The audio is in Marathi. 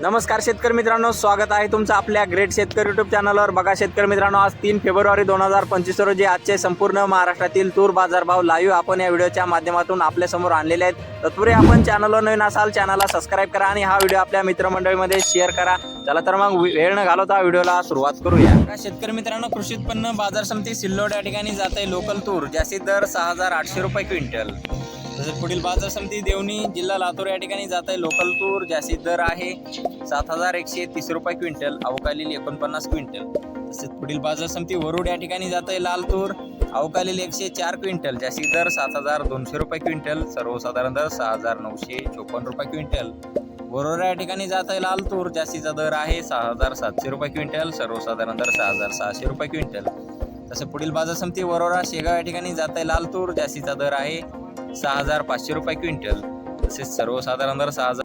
नमस्कार शेतकरी मित्रांनो स्वागत आहे तुमचं आपल्या ग्रेट शेतकरी युट्यूब चॅनलवर बघा शेतकरी मित्रांनो आज तीन फेब्रुवारी दोन हजार पंचवीस रोजी आजचे संपूर्ण महाराष्ट्रातील तूर बाजारभाव लाईव्ह आपण या व्हिडिओच्या माध्यमातून आपल्यासमोर आणलेले आहेत. तत्पूर्वी आपण चॅनलवर नवीन असाल चॅनलला सबस्क्राईब करा आणि हा व्हिडिओ आपल्या मित्रमंडळीमध्ये शेअर करा. चला तर मग वेळ न घालवता व्हिडिओला सुरुवात करूया. शेतकरी मित्रांनो कृषी उत्पन्न बाजार समिती सिल्लोड या ठिकाणी जात आहे लोकल तूर ज्याचे दर सहा हजार आठशे रुपये क्विंटल. तसेच पुढील बाजार समिती देवणी जिल्हा लातूर या ठिकाणी जात आहे. लोकल तूर जास्तीत दर आहे सात हजार एकशे तीस रुपये क्विंटल अवकालील एकोणपन्नास क्विंटल. तसेच पुढील बाजार समिती वरुड या ठिकाणी जात आहे लाल तूर अवकालील एकशे चार क्विंटल जास्तीत दर सात हजार दोनशे रुपये क्विंटल सर्वसाधारण दर सहा हजार नऊशे चोपन्न रुपये क्विंटल. वरोरा या ठिकाणी जात आहे लाल तूर जास्तीचा दर आहे सहा हजार सातशे रुपये क्विंटल सर्वसाधारण दर सहा हजार सहाशे रुपये क्विंटल. तसं पुढील बाजार समिती वरोरा शेगाव या ठिकाणी जात आहे लाल तूर जास्तीचा दर आहे सहा हजार पाचशे रुपये क्विंटल. तसेच सर्वसाधारण दर सहा हजार